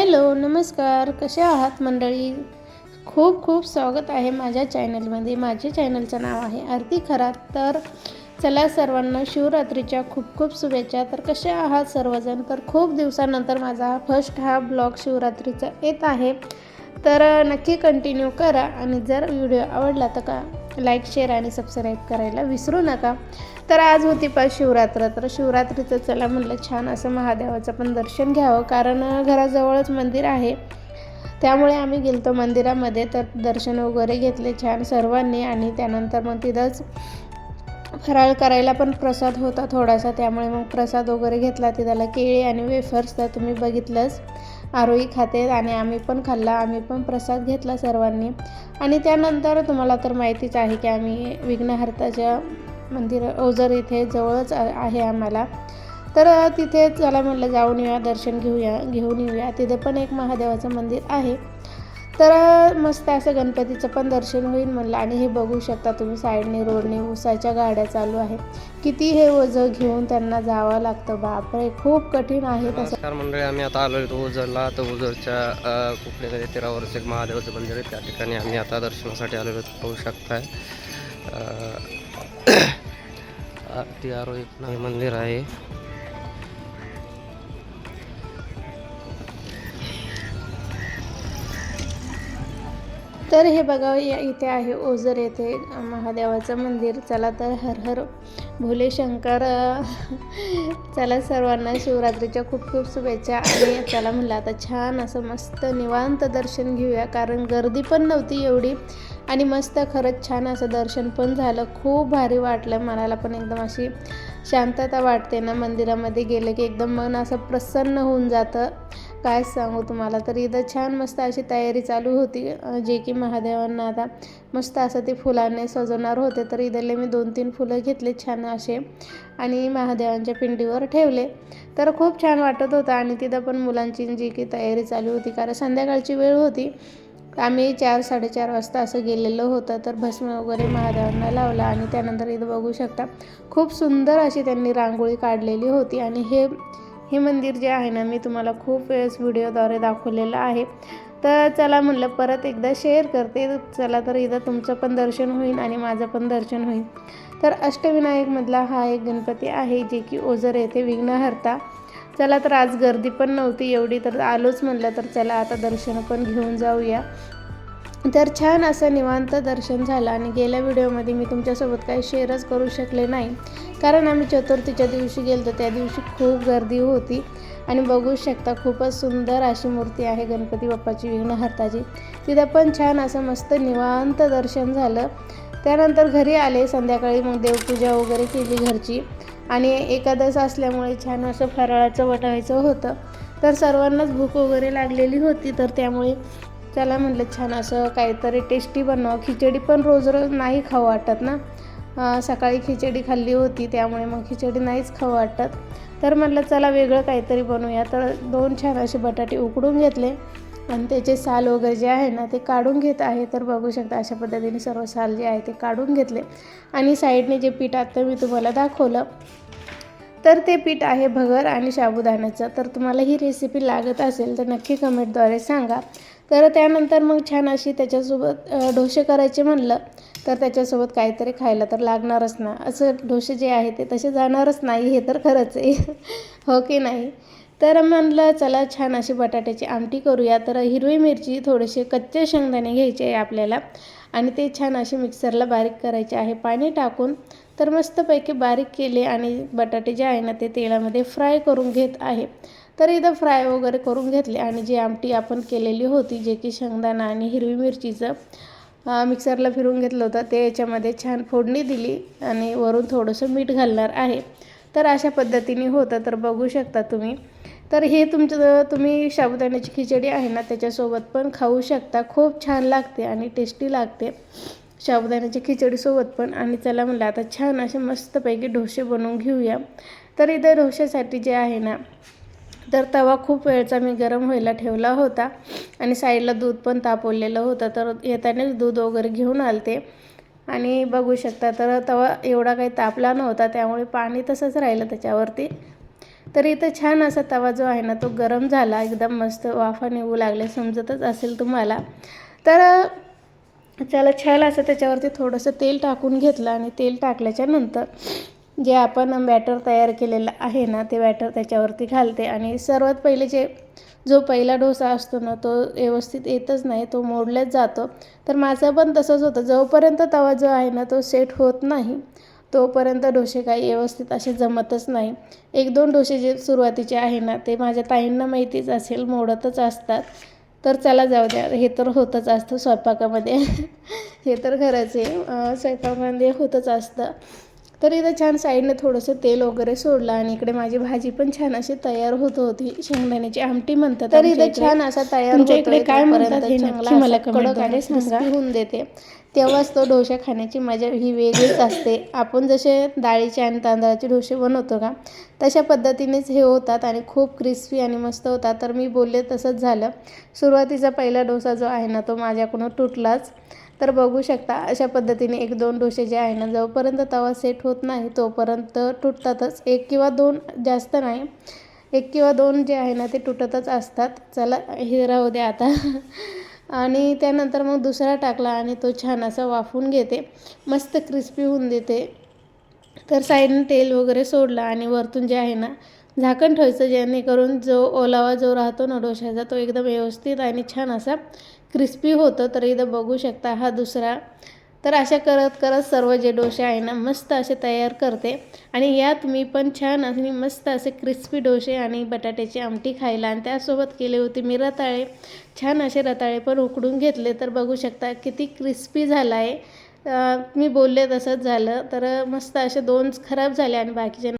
Hello नमस्कार. कसे आहात मंडळी? खूप खूप स्वागत आहे माझ्या चॅनलमध्ये. माझ्या चॅनलचं नाव आहे आरती खरात तर चला सर्वांना शिवरात्रीच्या खूप खूप शुभेच्छा. तर कसे आहात सर्वजण? तर खूप दिवसानंतर माझा फर्स्ट हा ब्लॉग शिवरात्रीचा येत आहे. तर नक्की कंटिन्यू करा आणि जर व्हिडिओ आवडला तर का लाईक शेअर आणि सबस्क्राईब करायला विसरू नका. तर आज होती पा शिवरात्र. तर शिवरात्रीचं चला म्हटलं छान असं महादेवाचं पण दर्शन घ्यावं कारण घराजवळच मंदिर आहे. त्यामुळे आम्ही गेलतो मंदिरामध्ये. तर दर्शन वगैरे घेतले छान सर्वांनी आणि त्यानंतर मग तिथंच फराळ करायला पण प्रसाद होता थोडासा. त्यामुळे मग प्रसाद वगैरे घेतला. तिथला केळी आणि वेफर्स तर तुम्ही बघितलंच. आरोही खाते आणि आम्ही पण खाल्ला आम्ही पण प्रसाद घेतला सर्वांनी. आणि त्यानंतर तुम्हाला तर माहितीच आहे की आम्ही विघ्नहर्ताच्या मंदिर ओझर इथे जवळच आहे आम्हाला. तर तिथे चला म्हटलं जाऊन येऊया दर्शन घेऊया घेऊन येऊया. तिथे पण एक महादेवाचं मंदिर आहे. तर मस्त असं गणपतीचं पण दर्शन होईल म्हणलं. आणि हे बघू शकता तुम्ही साईडने रोडने उसाच्या गाड्या चालू आहे किती हे ओझं घेऊन त्यांना जावं लागतं बापरे! खूप कठीण आहे तसं. मंडळी आम्ही आता आलो होतो ओझरला. तर ओझरच्या अ, कुठल्या तीरावरच एक महादेवाचं मंदिर आहे. त्या ठिकाणी आम्ही आता दर्शनासाठी आलेलो होतो पाहू शकताय. अ, आरो एक नवीन मंदिर आहे. तर हे बघा या इथे आहे ओझर येथे महादेवाचं मंदिर. चला तर हर हर भोले शंकर चला सर्वांना शिवरात्रीच्या खूप खूप शुभेच्छा. आणि चला म्हणलं आता छान असं मस्त निवांत दर्शन घेऊया कारण गर्दी पण नव्हती एवढी. आणि मस्त खरंच छान असं दर्शन पण झालं. खूप भारी वाटलं. मनाला पण एकदम अशी शांतता वाटते ना मंदिरामध्ये गेलं की एकदम मन असं प्रसन्न होऊन जातं. काय सांगू तुम्हाला? तर इथं छान मस्त अशी तयारी चालू होती. जे की महादेवांना आता मस्त असं ते फुलांनी सजवणार होते. तर इथले मी दोन तीन फुलं घेतले छान असे आणि महादेवांच्या पिंडीवर ठेवले. तर खूप छान वाटत होतं आणि तिथं पण मुलांची जी की तयारी चालू होती कारण संध्याकाळची वेळ होती. आम्ही चार साडेचार वाजता असं गेलेलो होतं. तर भस्म वगैरे महादेवांना लावला आणि त्यानंतर इथं बघू शकता खूप सुंदर अशी त्यांनी रांगोळी काढलेली होती. आणि हे हे मंदिर जे आहे ना मी तुम्हाला खूप वेळेस व्हिडिओद्वारे दाखवलेलं आहे. तर चला म्हणलं परत एकदा शेअर करते. चला तर इथं तुमचं पण दर्शन होईल आणि माझं पण दर्शन होईल. तर अष्टविनायकमधला हा एक गणपती आहे जे की ओझर येथे विघ्नहर्ता चला तर आज गर्दी पण नव्हती एवढी तर आलोच म्हणलं तर चला आता दर्शन पण घेऊन जाऊया. तर छान असं निवांत दर्शन झालं आणि गेल्या व्हिडिओमध्ये मी तुमच्यासोबत काही शेअरच करू शकले नाही. कारण आम्ही चतुर्थीच्या दिवशी गेलो तर त्या दिवशी खूप गर्दी होती. आणि बघू शकता खूपच सुंदर अशी मूर्ती आहे गणपती बाप्पाची विघ्नहर्ताची. तिथं पण छान असं मस्त निवांत दर्शन झालं. त्यानंतर घरी आले संध्याकाळी मग देवपूजा वगैरे केली घरची. आणि एकादश असल्यामुळे छान असं फराळाचं वटवायचं होतं. तर सर्वांनाच भूक वगैरे लागलेली होती तर त्यामुळे चला म्हटलं छान असं काहीतरी टेस्टी बनवा. खिचडी पण रोज रोज नाही खाऊ वाटत ना. सकाळी खिचडी खाल्ली होती त्यामुळे मग खिचडी नाहीच खाऊ वाटत. तर म्हटलं चला वेगळं काहीतरी बनवूया. तर दोन छान असे बटाटे उकडून घेतले. आणि त्याचे साल वगैरे जे आहे ना ते काढून घेत आहे. तर बघू शकता अशा पद्धतीने सर्व साल जे आहे ते काढून घेतले. आणि साईडने जे पीठ आत्ता मी तुम्हाला दाखवलं तर ते पीठ आहे भगर आणि साबुदाण्याचं. तर तुम्हाला ही रेसिपी लागत असेल तर नक्की कमेंटद्वारे सांगा. तर त्यानंतर मग छान अशी त्याच्यासोबत डोसे करायचे म्हणलं तर त्याच्यासोबत काहीतरी खायला तर लागणारच ना. असं डोसे जे आहे ते तसे जाणारच नाही हे तर खरंच आहे. हो की नाही? तर म्हणलं चला छान अशी बटाट्याची आमटी करूया. तर हिरवी मिरची थोडेसे कच्चे शेंगदाणे घ्यायचे आहे आपल्याला. आणि ते छान असे मिक्सरला बारीक करायचे आहे. पाणी टाकून तर मस्तपैकी बारीक केले आणि बटाटे जे आहे ना ते तेलामध्ये फ्राय करून घेत आहे. तर इथं फ्राय वगैरे करून घेतले आणि जी आमटी आपण केलेली होती जे की शेंगदाणा आणि हिरवी मिरचीचं मिक्सरला फिरून घेतलं होतं ते याच्यामध्ये छान फोडणी दिली आणि वरून थोडंसं मीठ घालणार आहे. तर अशा पद्धतीने होतं तर बघू शकता तुम्ही. तर हे तुमचं तुम्ही साबुदाण्याची खिचडी आहे ना त्याच्यासोबत पण खाऊ शकता. खूप छान लागते आणि टेस्टी लागते साबुदाण्याची खिचडीसोबत पण. आणि चला म्हणलं आता छान असे मस्तपैकी ढोसे बनवून घेऊया. तर इथं ढोशासाठी जे आहे ना तर तवा खूप वेळचा मी गरम व्हायला ठेवला होता. आणि साईडला दूध पण तापवलेलं होतं. तर येतानाच दूध वगैरे घेऊन आलते. आणि बघू शकता तर तवा एवढा काही तापला नव्हता. त्यामुळे पाणी तसंच राहिलं त्याच्यावरती. तर इथं छान असा तवा जो आहे ना तो गरम झाला. एकदम मस्त वाफा निघू लागले. समजतच असेल तुम्हाला. तर त्याला छान असं त्याच्यावरती थोडंसं तेल टाकून घेतलं. आणि तेल टाकल्याच्या नंतर जे आपण बॅटर तयार केलेलं आहे ना ते बॅटर त्याच्यावरती घालते. आणि सर्वात पहिले जे जो पहिला डोसा असतो ना तो व्यवस्थित येतच नाही तो मोडल्याच जातो. तर माझं पण तसंच होतं. जोपर्यंत तवा जो आहे ना तो सेट होत नाही तोपर्यंत डोसे काही व्यवस्थित असे जमतच नाही. एक दोन डोसे जे सुरुवातीचे आहे ना ते माझ्या ताईंना माहितीच असेल मोडतच असतात. तर चला जाऊ द्या हे तर होतच असतं स्वयंपाकामध्ये. हे तर खरंच आहे. स्वयंपाकामध्ये होतच असतं. तर इथं छान साईडने थोडंसं तेल वगैरे सोडलं आणि इकडे माझी भाजी पण छान अशी तयार होत होती. शेंगदाण्याची आमटी म्हणतात तर इथं. छान असा तयार इकडे काय म्हणतात हे मला कडक आणि सांगा. होऊन देते. तेव्हाच तो डोसा खाण्याची मजा ही वेगळीच असते. आपण जसे डाळीचे आणि तांदळाचे डोसे बनवतो का तशा पद्धतीनेच हे होतात आणि खूप क्रिस्पी आणि मस्त होतात. तर मी बोलले तसंच झालं. सुरुवातीचा पहिला डोसा जो आहे ना तो माझ्याकडून तुटलाच. तर बघू शकता अशा पद्धतीने एक दोन डोसे जे आहे ना जोपर्यंत तवा सेट होत नाही तोपर्यंत तुटतातच. एक किंवा दोन जास्त नाही. एक किंवा दोन जे आहे ना ते तुटतच असतात. चला हे राहू द्या आता. आणि त्यानंतर मग दुसरा टाकला आणि तो छान असा वाफवून घेते. मस्त क्रिस्पी होऊन देते. तर साईडने तेल वगैरे सोडलं आणि वरतून जे आहे ना झाकण ठेवायचं जेणेकरून जो ओलावा जो राहतो ना डोशाचा तो एकदम व्यवस्थित आणि छान असा क्रिस्पी होतो. तर इथं बघू शकता हा दुसरा. तर अशा करत करत सर्व जे डोसे आहे ना मस्त असे तयार करते. आणि यात मी पण छान आणि मस्त असे क्रिस्पी डोसे आणि बटाट्याची आमटी खायला आणि त्यासोबत केले होते मी रताळे. छान असे रताळे पण उकडून घेतले. तर बघू शकता किती क्रिस्पी झाला आहे मी बोलले तसंच झालं. तर मस्त असे दोन खराब झाले आणि बाकीचे